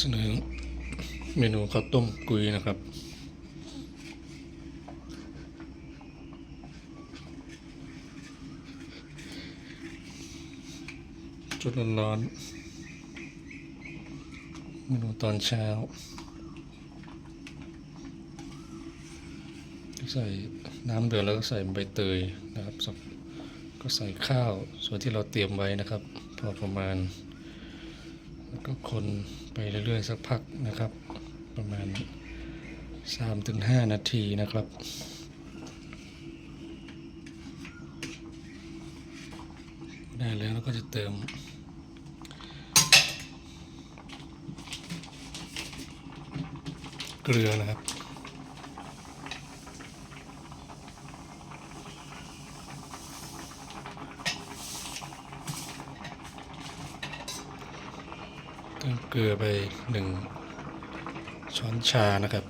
เสนอเมนูข้าวต้มกุยนะครับ จุดร้อนๆเมนูตอนเช้า ใส่น้ำเดือดแล้วก็ใส่ใบเตยนะครับสักก็ใส่ข้าวส่วนที่เราเตรียมไว้นะครับ พอประมาณ แล้วก็คนไปเรื่อยๆสักพักนะครับ ประมาณ 3-5 นาทีนะครับได้แล้วแล้วก็จะเติมเกลือนะครับ เกลือไปหนึ่งช้อนชานะครับ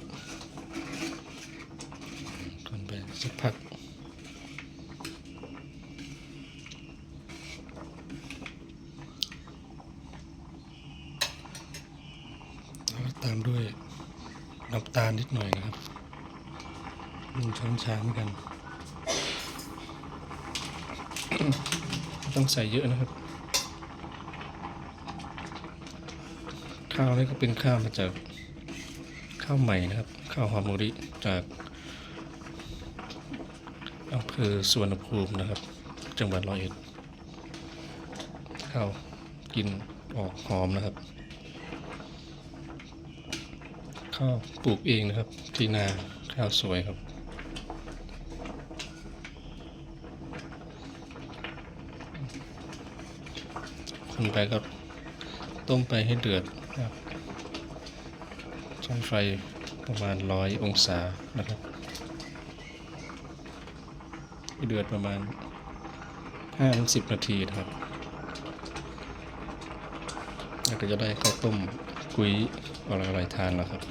คนไปสักพักแล้วตามด้วยน้ำตาลนิดหน่อยนะครับหนึ่งช้อนชาเหมือนกัน ต้องใส่เยอะนะครับ ข้าวนี่ก็เป็นข้าวมาจากข้าวใหม่นะครับ ข้าวหอมมะลิจากอำเภอสุวรรณภูมินะครับ จังหวัดร้อยเอ็ดข้าวกินออกหอมนะครับ ข้าวปลูกเองนะครับ ที่นาข้าวสวยครับคนไปก็ ต้มไปให้เดือดนะครับใช้ไฟประมาณร้อยองศานะครับให้เดือดประมาณ5-10 นาทีนะครับแล้วก็จะได้ข้าวต้มกุ้ยอร่อยๆทานแล้วครับ